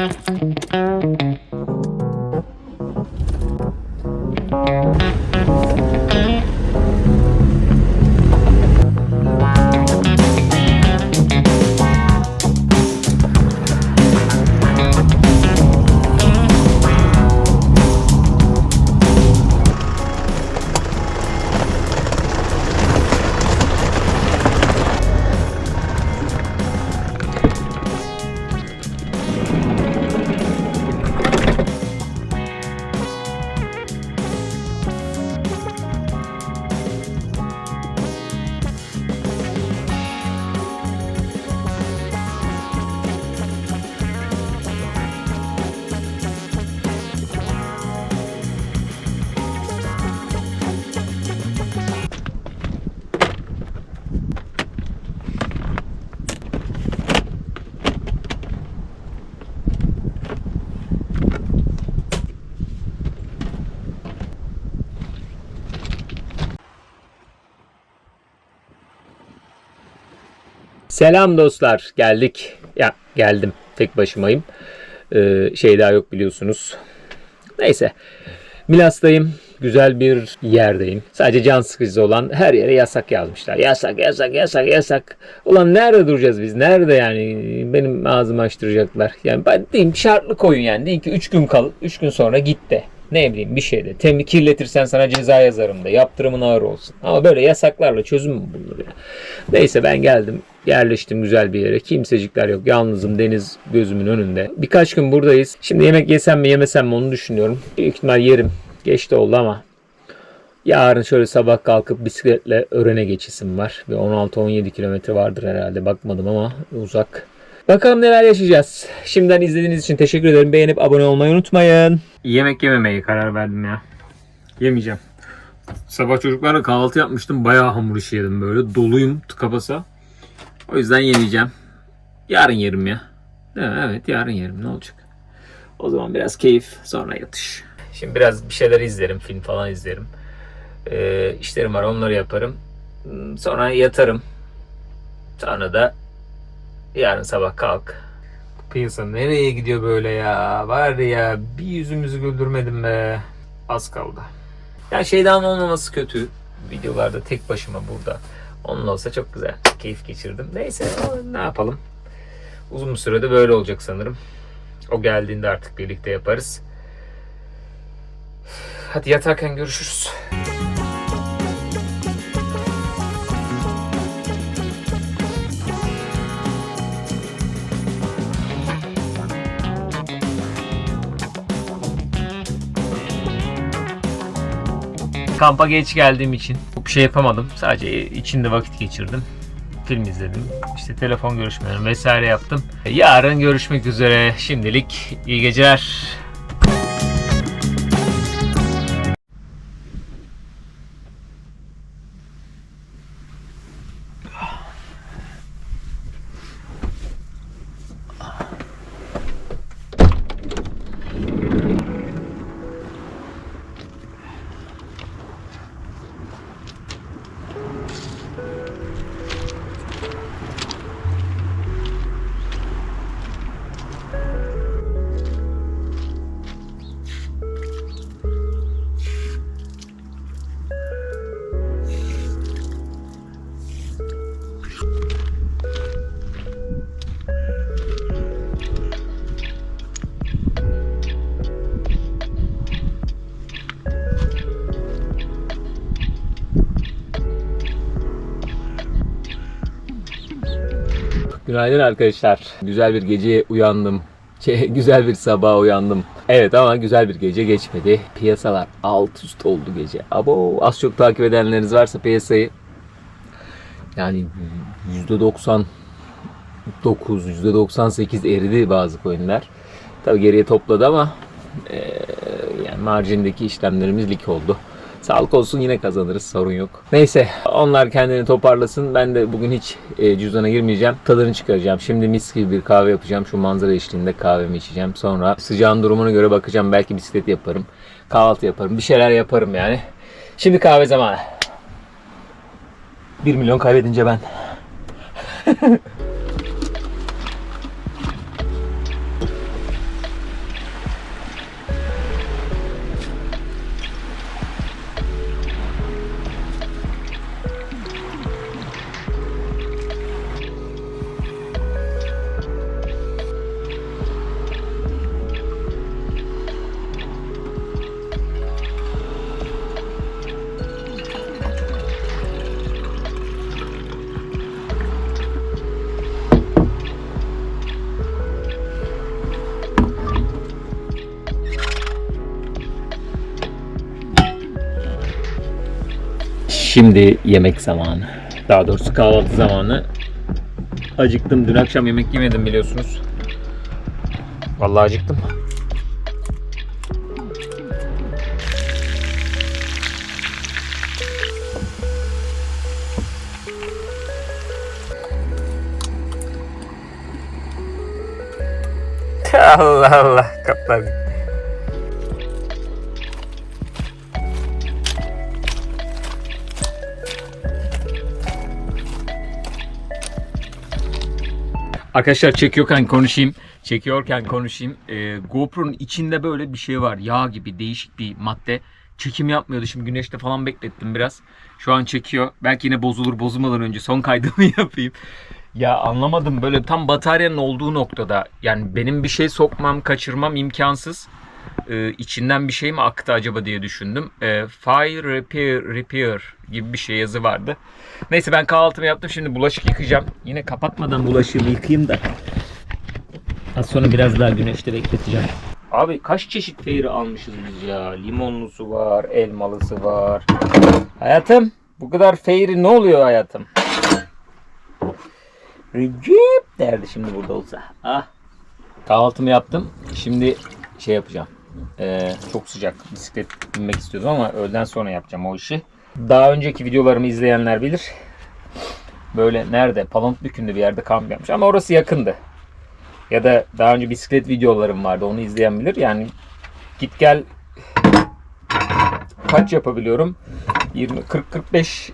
Música Selam dostlar. Geldik. Ya geldim. Tek başımayım. Ee, şey daha yok biliyorsunuz. Neyse. Milas'tayım. Güzel bir yerdeyim. Sadece can sıkıcı olan her yere yasak yazmışlar. Yasak, yasak, yasak, yasak. Ulan nerede duracağız biz? Nerede yani? Benim ağzımı açtıracaklar. Yani ben diyeyim şartlı koyun yani. Deyin ki 3 gün kal, 3 gün sonra git de. Ne bileyim bir şeyde. Temi kirletirsen sana ceza yazarım da. Yaptırımın ağır olsun. Ama böyle yasaklarla çözüm mü bulunur ya? Neyse ben geldim. Yerleştim güzel bir yere. Kimsecikler yok. Yalnızım. Deniz gözümün önünde. Birkaç gün buradayız. Şimdi yemek yesem mi yemesem mi onu düşünüyorum. Büyük ihtimal yerim. Geç de oldu ama Yarın şöyle sabah kalkıp bisikletle Ören'e geçisim var. Bir 16-17 kilometre vardır herhalde. Bakmadım ama uzak. Bakalım neler yaşayacağız. Şimdiden izlediğiniz için teşekkür ederim. Beğenip abone olmayı unutmayın. Yemek yememeye karar verdim ya. Yemeyeceğim. Sabah çocuklarla kahvaltı yapmıştım. Bayağı hamur işi yedim böyle. Doluyum tıka basa. O yüzden yemeyeceğim. Yarın yerim ya. Evet yarın yerim. Ne olacak? O zaman biraz keyif sonra yatış. Şimdi biraz bir şeyler izlerim. Film falan izlerim. Ee, işlerim var onları yaparım. Sonra yatarım. Sonra da yarın sabah kalk. Piyasa nereye gidiyor böyle ya? Var ya bir yüzümüzü güldürmedim be. Az kaldı. Ya şeyden olmaması kötü. Videolarda tek başıma burada. Onun olsa çok güzel. Keyif geçirdim. Neyse ne yapalım. Uzun bir sürede böyle olacak sanırım. O geldiğinde artık birlikte yaparız. Hadi yatarken görüşürüz. Kampa geç geldiğim için çok şey yapamadım. Sadece içinde vakit geçirdim. Film izledim. İşte telefon görüşmeleri vesaire yaptım. Yarın görüşmek üzere. Şimdilik iyi geceler. Günaydın arkadaşlar. Güzel bir geceye uyandım. Şey, güzel bir sabah uyandım. Evet ama güzel bir gece geçmedi. Piyasalar alt üst oldu gece. Abo az çok takip edenleriniz varsa piyasayı yani %99 %98 eridi bazı coinler. Tabi geriye topladı ama eee, yani marjindeki işlemlerimiz lik oldu. Sağlık olsun yine kazanırız sorun yok. Neyse onlar kendini toparlasın. Ben de bugün hiç e, cüzdana girmeyeceğim. Tadını çıkaracağım. Şimdi mis gibi bir kahve yapacağım. Şu manzara eşliğinde kahvemi içeceğim. Sonra sıcağın durumuna göre bakacağım. Belki bisiklet yaparım. Kahvaltı yaparım. Bir şeyler yaparım yani. Şimdi kahve zamanı. 1 milyon kaybedince ben. Şimdi yemek zamanı. Daha doğrusu kahvaltı zamanı. Acıktım. Dün akşam yemek yemedim biliyorsunuz. Vallahi acıktım. Allah Allah kaplar. Arkadaşlar çekiyorken konuşayım. Çekiyorken konuşayım. Ee, GoPro'nun içinde böyle bir şey var. Yağ gibi değişik bir madde. Çekim yapmıyordu. Şimdi güneşte falan beklettim biraz. Şu an çekiyor. Belki yine bozulur. Bozulmadan önce son kaydımı yapayım. Ya anlamadım böyle tam bataryanın olduğu noktada yani benim bir şey sokmam kaçırmam imkansız. Ee, içinden bir şey mi aktı acaba diye düşündüm. Ee, fire repair repair gibi bir şey yazı vardı. Neyse ben kahvaltımı yaptım şimdi bulaşık yıkayacağım. Yine kapatmadan bulaşığımı yıkayayım da. Az sonra biraz daha güneşte bekleteceğim. Abi kaç çeşit feyri almışız biz ya. Limonlusu var, elmalısı var. Hayatım bu kadar feyri ne oluyor hayatım? Recep derdi şimdi burada olsa. Ah. Kahvaltımı yaptım. Şimdi şey yapacağım. Ee, çok sıcak. Bisiklet binmek istiyordum ama öğleden sonra yapacağım o işi. Daha önceki videolarımı izleyenler bilir. Böyle nerede? Palamutbükü'nde bir yerde kamp yapmış ama orası yakındı. Ya da daha önce bisiklet videolarım vardı. Onu izleyen bilir. Yani git gel kaç yapabiliyorum? 20 40 45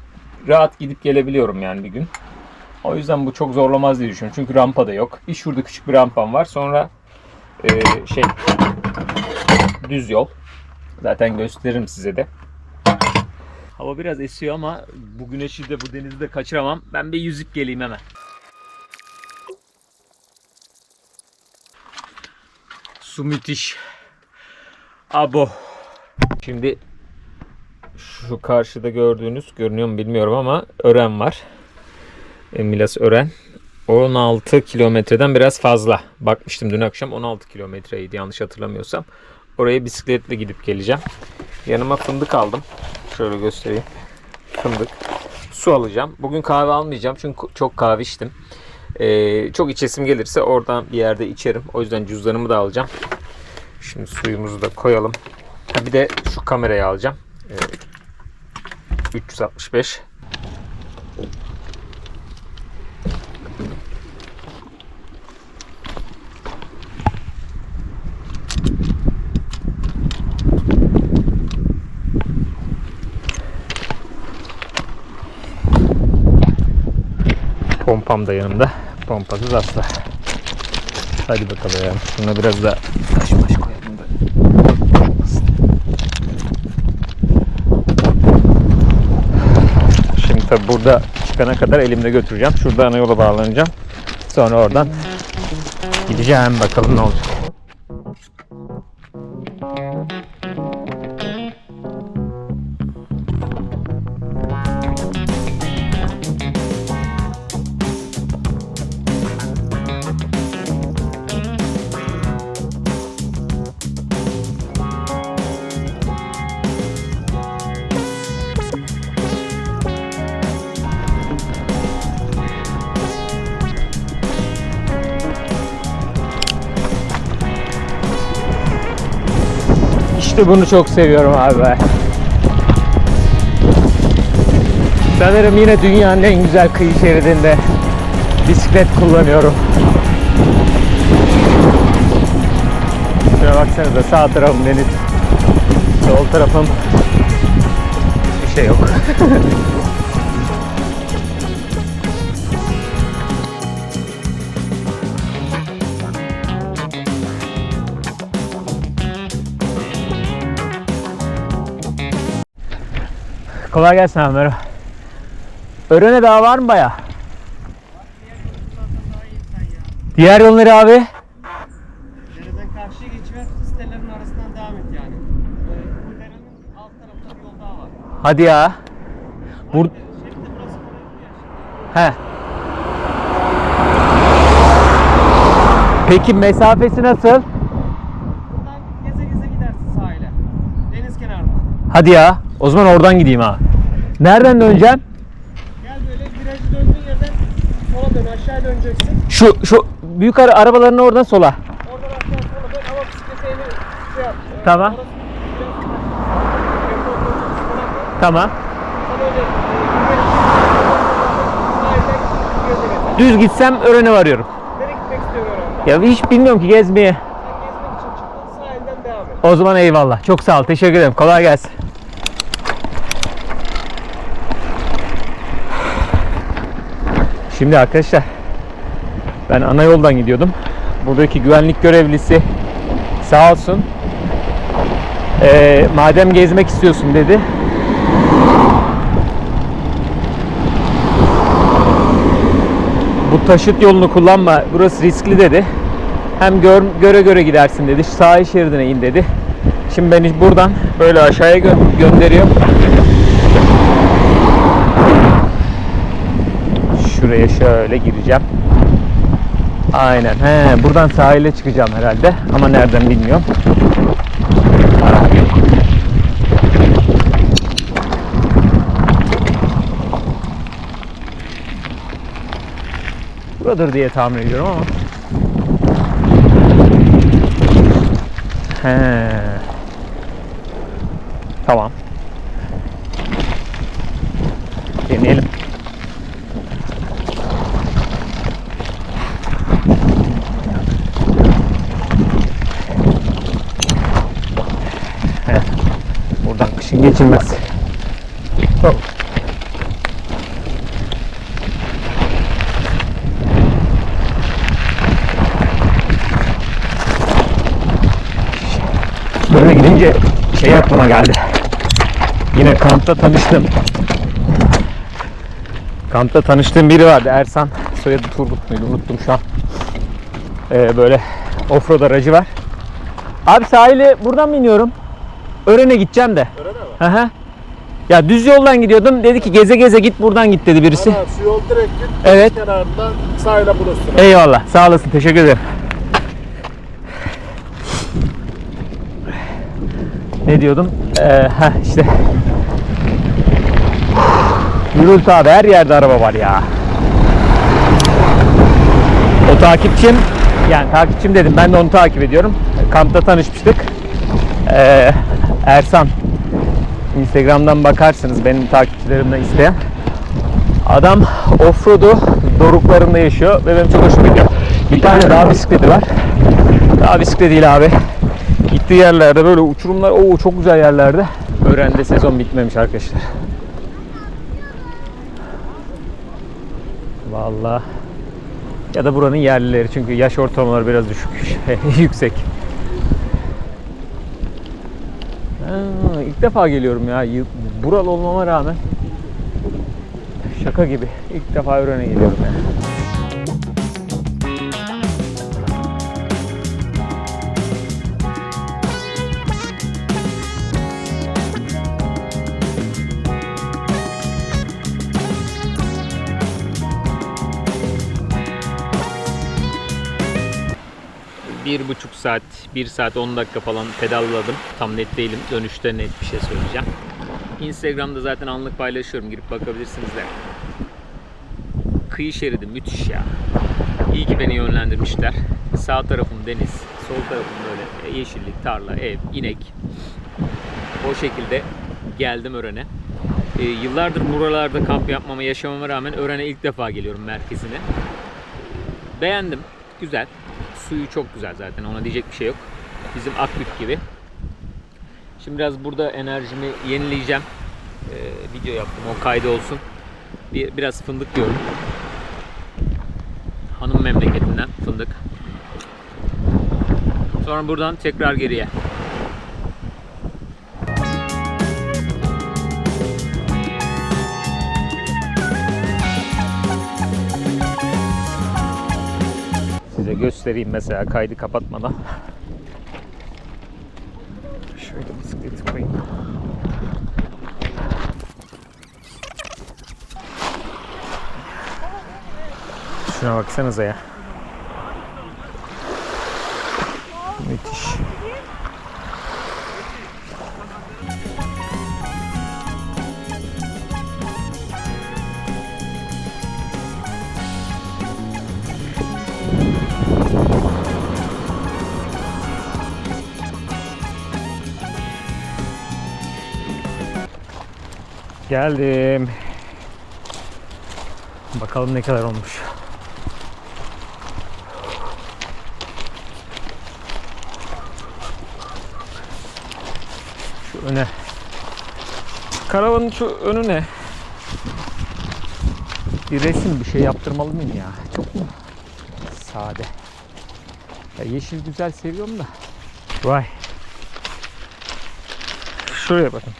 rahat gidip gelebiliyorum yani bir gün. O yüzden bu çok zorlamaz diye düşünüyorum. Çünkü rampa da yok. Bir şurada küçük bir rampam var. Sonra e, şey düz yol. Zaten gösteririm size de. Hava biraz esiyor ama bu güneşi de bu denizi de kaçıramam. Ben bir yüzüp geleyim hemen. Su müthiş. Abo. Şimdi şu karşıda gördüğünüz görünüyor mu bilmiyorum ama ören var. Milas Ören. 16 kilometreden biraz fazla. Bakmıştım dün akşam 16 kilometreydi yanlış hatırlamıyorsam. Oraya bisikletle gidip geleceğim. Yanıma fındık aldım. Şöyle göstereyim. Fındık. Su alacağım. Bugün kahve almayacağım çünkü çok kahve içtim. Ee, çok içesim gelirse oradan bir yerde içerim. O yüzden cüzdanımı da alacağım. Şimdi suyumuzu da koyalım. Ha, bir de şu kamerayı alacağım. Ee, 365. Pompam da yanımda. Pompasız asla. Hadi bakalım ya. Şuna biraz da taş maş koyalım da. Şimdi tabi burada çıkana kadar elimde götüreceğim. Şurada ana yola bağlanacağım. Sonra oradan gideceğim bakalım ne olacak. İşte bunu çok seviyorum abi. be. Sanırım yine dünyanın en güzel kıyı şeridinde bisiklet kullanıyorum. Şuna baksanıza sağ tarafım deniz. Sol tarafım hiçbir şey yok. Kolay gelsin abi merhaba. Öğrene daha var mı baya? Diğer yolları abi. Dereden karşıya geçiver, sitelerin arasından devam et yani. Ee, bu derenin alt tarafında bir yol daha var. Hadi ya. Bur Şerit de burası oraya gidiyor şimdi. He. Peki mesafesi nasıl? Buradan geze geze gidersin sahile. Deniz kenarına. Hadi ya. O zaman oradan gideyim ha. Nereden döneceğim? Gel böyle virajı döndüğün yerden sola dön aşağıya döneceksin. Şu şu büyük ara- arabaların oradan sola. Oradan aşağı sola dön ama bisiklete şey yap. e, Tamam. orası. Tamam. Düz gitsem Ören'e varıyorum. Nereye gitmek istiyorsun oranda? Ya hiç bilmiyorum ki gezmeye. Sen gezmek için çıktın sahilden devam et. O zaman eyvallah. Çok sağ ol. Teşekkür ederim. Kolay gelsin. Şimdi arkadaşlar ben ana yoldan gidiyordum. Buradaki güvenlik görevlisi sağ olsun eee, madem gezmek istiyorsun dedi. Bu taşıt yolunu kullanma. Burası riskli dedi. Hem gör, göre göre gidersin dedi. Sahil şeridine in dedi. Şimdi beni buradan böyle aşağıya gö- gönderiyor. Şuraya şöyle gireceğim. Aynen. He, buradan sahile çıkacağım herhalde. Ama nereden bilmiyorum. Buradır diye tahmin ediyorum ama. He. Tamam. Deneyelim. Heh. Buradan kışın geçilmez. Hop. Böyle gidince şey aklıma geldi. Yine kampta tanıştım. Kampta tanıştığım biri vardı. Ersan. Soyadı Turgut muydu? Unuttum şu an. Ee, böyle offroad aracı var. Abi sahile buradan mı iniyorum? Ören'e gideceğim de. Öyle mi? Hı hı. Ya düz yoldan gidiyordum. Dedi ki geze geze git buradan git dedi birisi. Ana, şu yol direkt git. Evet. Kenarından sahile bulursun. Eyvallah. Sağ olasın. Teşekkür ederim. Ne diyordum? Ee, heh, işte. Gürültü abi. Her yerde araba var ya. O takipçim yani takipçim dedim. Ben de onu takip ediyorum. Kampta tanışmıştık. Ee, Ersan. Instagram'dan bakarsınız benim takipçilerimden isteyen. Adam offroad'u doruklarında yaşıyor ve benim çok hoşuma gidiyor. Bir tane dağ bisikleti var. Dağ bisikletiyle abi. Gittiği yerlerde böyle uçurumlar, o çok güzel yerlerde. Öğrende sezon bitmemiş arkadaşlar. Vallahi ya da buranın yerlileri çünkü yaş ortalamaları biraz düşük, yüksek. Ha, ilk defa geliyorum ya. Buralı olmama rağmen Şaka gibi. İlk defa öğrene geliyorum yani. Saat, bir saat 10 dakika falan pedalladım. Tam net değilim. Dönüşte net bir şey söyleyeceğim. Instagram'da zaten anlık paylaşıyorum. Girip bakabilirsiniz de. Kıyı şeridi müthiş ya. İyi ki beni yönlendirmişler. Sağ tarafım deniz, sol tarafım böyle yeşillik, tarla, ev, inek. O şekilde geldim Ören'e. Ee, yıllardır buralarda kamp yapmama, yaşamama rağmen Ören'e ilk defa geliyorum merkezine. Beğendim. Güzel. Suyu çok güzel zaten. Ona diyecek bir şey yok. Bizim Akbük gibi. Şimdi biraz burada enerjimi yenileyeceğim. Ee, video yaptım. O kaydı olsun. Bir, biraz fındık diyorum. Hanım memleketinden fındık. Sonra buradan tekrar geriye. Göstereyim mesela kaydı kapatmadan. Şöyle bisikleti koyayım. Şuna baksanıza ya. Geldim. Bakalım ne kadar olmuş. Şu öne. Karavanın şu önü ne? Bir resim bir şey yaptırmalı mıyım ya? Çok mu? Sade. Ya yeşil güzel seviyorum da. Vay. Şuraya bakın.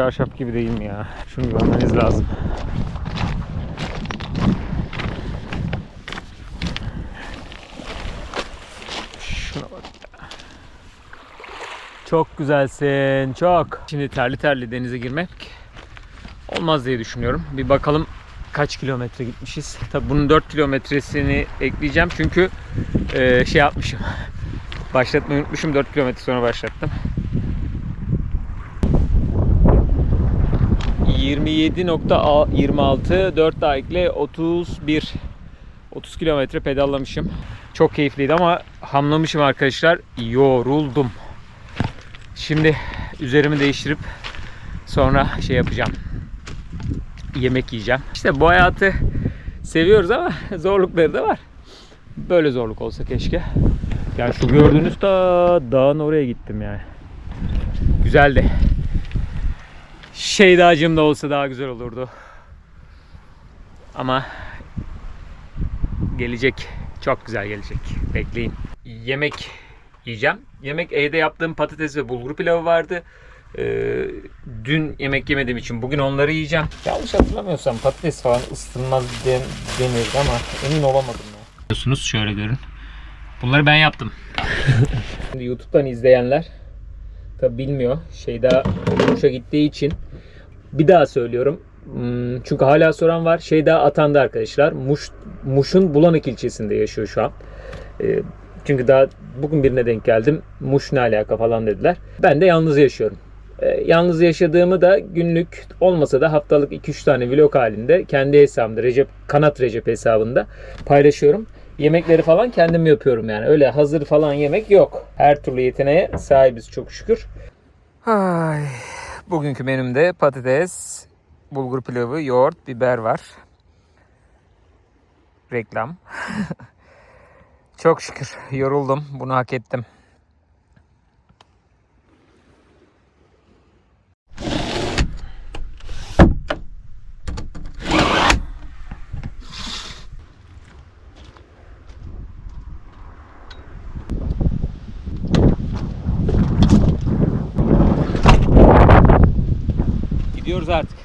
Çarşaf gibi değil mi ya? Şunu görmeniz lazım. Şuna bak. Çok güzelsin, çok. Şimdi terli terli denize girmek olmaz diye düşünüyorum. Bir bakalım kaç kilometre gitmişiz. Tabi bunun 4 kilometresini ekleyeceğim çünkü e, şey yapmışım. Başlatmayı unutmuşum. 4 kilometre sonra başlattım. 27.26 4 daha ekle 31 30 kilometre pedallamışım. Çok keyifliydi ama hamlamışım arkadaşlar. Yoruldum. Şimdi üzerimi değiştirip sonra şey yapacağım. Yemek yiyeceğim. İşte bu hayatı seviyoruz ama zorlukları da var. Böyle zorluk olsa keşke. Yani şu gördüğünüz da dağın oraya gittim yani. Güzeldi. Şeydacığım da olsa daha güzel olurdu. Ama gelecek. Çok güzel gelecek. Bekleyin. Yemek yiyeceğim. Yemek evde yaptığım patates ve bulgur pilavı vardı. Ee, dün yemek yemediğim için bugün onları yiyeceğim. Yanlış hatırlamıyorsam patates falan ısıtılmaz den, denirdi ama emin olamadım. Biliyorsunuz şöyle görün. Bunları ben yaptım. Şimdi YouTube'dan izleyenler tabi bilmiyor. Şey daha gittiği için bir daha söylüyorum. Hmm, Çünkü hala soran var. Şey daha atandı arkadaşlar. Muş, Muş'un Bulanık ilçesinde yaşıyor şu an. Ee, çünkü daha bugün birine denk geldim. Muş ne alaka falan dediler. Ben de yalnız yaşıyorum. Ee, yalnız yaşadığımı da günlük olmasa da haftalık 2-3 tane vlog halinde kendi hesabımda Recep Kanat Recep hesabında paylaşıyorum. Yemekleri falan kendim yapıyorum yani. Öyle hazır falan yemek yok. Her türlü yeteneğe sahibiz çok şükür. Ay, bugünkü menümde patates, bulgur pilavı, yoğurt, biber var. Reklam. çok şükür yoruldum. Bunu hak ettim. Gidiyoruz artık.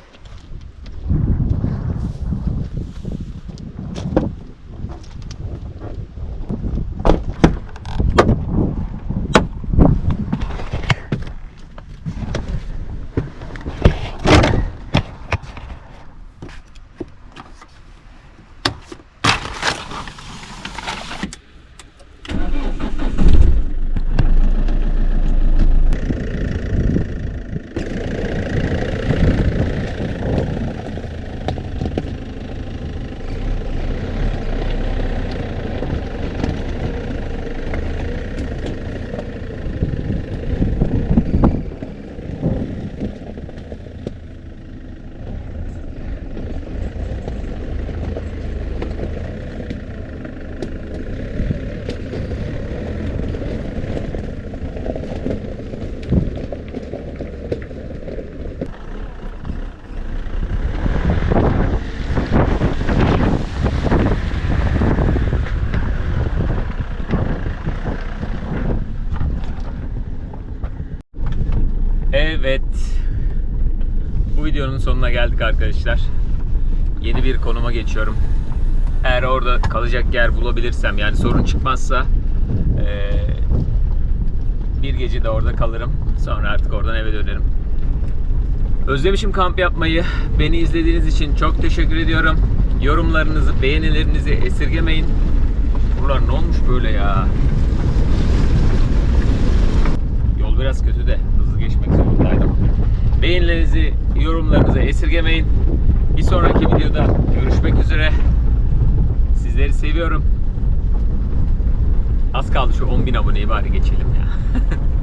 Evet. Bu videonun sonuna geldik arkadaşlar. Yeni bir konuma geçiyorum. Eğer orada kalacak yer bulabilirsem yani sorun çıkmazsa bir gece de orada kalırım. Sonra artık oradan eve dönerim. Özlemişim kamp yapmayı. Beni izlediğiniz için çok teşekkür ediyorum. Yorumlarınızı, beğenilerinizi esirgemeyin. Buralar ne olmuş böyle ya? Yol biraz kötü de hızlı geçmek zorundaydım. Beğenilerinizi, yorumlarınızı esirgemeyin. Bir sonraki videoda görüşmek üzere. Sizleri seviyorum. Az kaldı şu 10.000 aboneyi bari geçelim ya.